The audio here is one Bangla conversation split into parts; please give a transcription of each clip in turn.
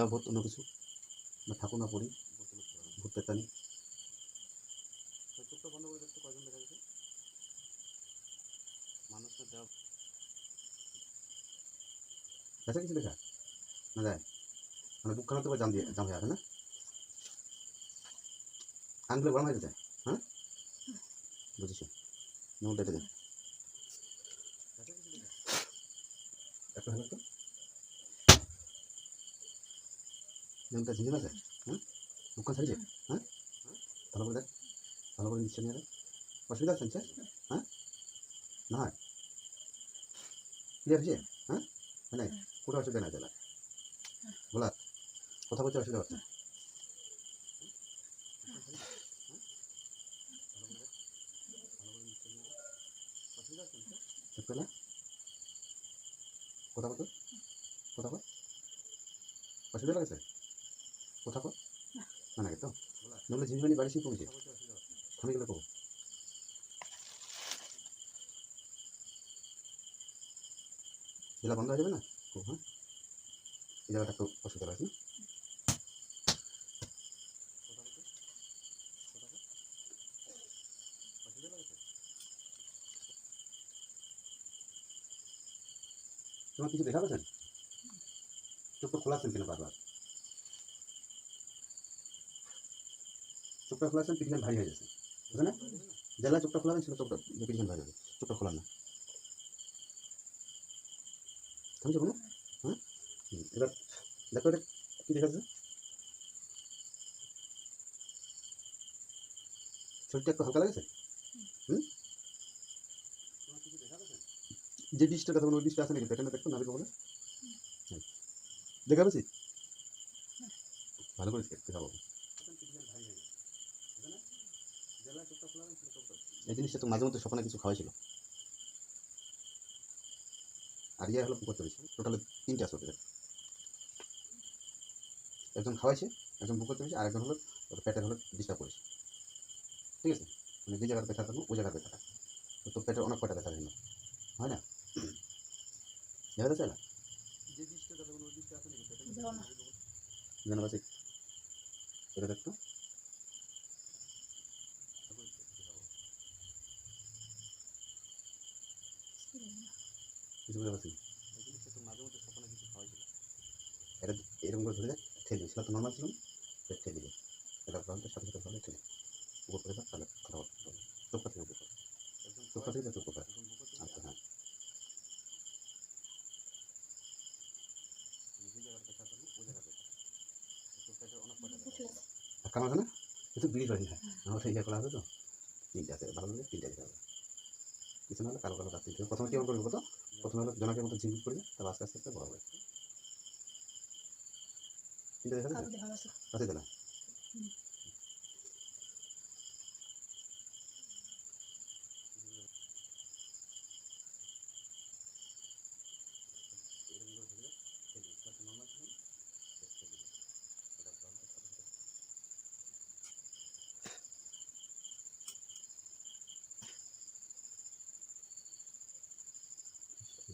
দেওয়া ভূত অন্য কিছু ঠাকুর না পড়ি ভূত পেতানি চোখটা বন্ধ করে দেখতে কয়জন দেখা গেছে? মানুষের দেওয়া গেছে কিছু দেখা? না যায়? মানে বুক খানা তো জাম দিয়ে জাম হয়ে আছে না? আঙুলে গরম হয়ে যায় হ্যাঁ? বুঝেছি? নোট ডেটে দেন একটা হলো তো? নিয়মটা ঝিঝে আছে হ্যাঁ বুকখান ছাড়িয়েছে হ্যাঁ ভালো করে দেখ ভালো করে নিচ্ছে নিয়ে অসুবিধা আছে হ্যাঁ না হয় ক্লিয়ার হয়েছে হ্যাঁ মানে কোনো অসুবিধা নাই তাহলে বলা কথা বলতে অসুবিধা হচ্ছে কথা বলতো কথা বল অসুবিধা লাগছে কথা বল না নাকি তো? নইলে ঝিমঝিমানি বাড়ি শিখে কমেছে? থামে গেলে কবো? জেলা বন্ধ হয়ে যাবে না? হ্যাঁ? এই জায়গাটা একটু অসুবিধা না? তোমার কিছু দেখা পাচ্ছেন? চোখটা খোলা আছেন কেন বারবার? চোখটা খোলা আছেন পিটিশন ভারী হয়ে যাচ্ছে বুঝলেন না জেলা চোখটা খোলা ছিল চোখটা পিটিশন ভারী হবে চোখটা খোলা না। থামছে কোনো? হ্যাঁ? এবার দেখো, এটা কী দেখা যাচ্ছে শরীরটা একটু হালকা লাগছে? হুম? যে বিষটা কথা ওই বিষটা আছে নাকি? পেটে না দেখতো নাবিক বলে দেখা পেয়েছি ভালো করে দেখাবো। এই জিনিসটা তো মাঝে মধ্যে স্বপ্নে কিছু খাওয়াইছিল আর ইয়ে হলো পুকুর তৈরি টোটালে তিনটে আসবে ওদের। একজন খাওয়াইছে একজন পুকুর তৈরি আর একজন হলো ওর পেটের হলো ডিস্টার্ব করেছে। ঠিক আছে? মানে যে জায়গার ব্যথা থাকব ওই জায়গার ব্যথাটা। তো তোর পেটে অনেক কটা ব্যথা ভিন্ন হয় না? দেখা যাচ্ছে না? আছে। জানা বাসি। এটা দেখতো? কিছু বুঝতে পারছি তো এটা এরকম করে ধরে দেখ, ঠেলে সেটা তো নর্মাল ছিল ঠেলে দিবে। এটা সাথে সাথে ভালো ঠেলে উপর করে তাহলে চোখটা থেকে উপর চোখটা থেকে চোখ উপর আচ্ছা হ্যাঁ। ধাক্কা না? কিন্তু বিড়ি বাড়ি না আমার সেই করা হবে তো। তিনটে আছে, ভালো লাগে দিতে হবে কিছু না হলে কালো কালো হবে প্রথমে কেমন করব কত প্রথমে হলো জনকের মতো ঝিমঝিম করবে তারপর আস্তে আস্তে আস্তে বড় হবে তিনটে দেখা কালো যাচ্ছে দেখা গেছে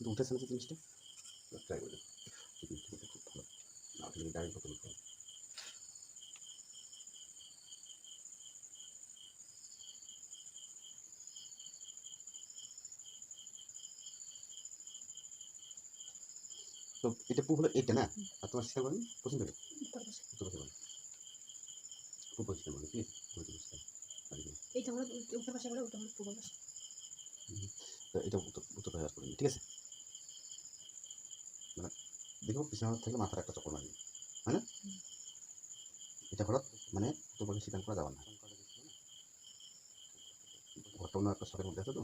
কিন্তু উঠেছে না তো জিনিসটা? ট্রাই করে খুব ভালো। না ডাইরেক্ট বোতল তো এটা পু হলো এইটা না? আর তোমার শিকার বলেন পছন্দ করে উত্তর পাশে। উত্তর পাশে বলেন খুব পরিষ্কার বলে। প্লিজ বলতে এইটা হলো উত্তর- পাশে বলে ওটা হলো পূর্ব পাশে। তো এটা উত্তর উত্তর পাশে ঠিক আছে? দেখো পিছনে থেকে মাথার একটা চক্কর মারবে, হয় এটা হলো মানে তোমাকে সিদ্ধান্ত করা যাবে না। ঘটনা একটা শখের মধ্যে আছে তো,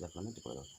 যার কারণে এটা করা যাবে?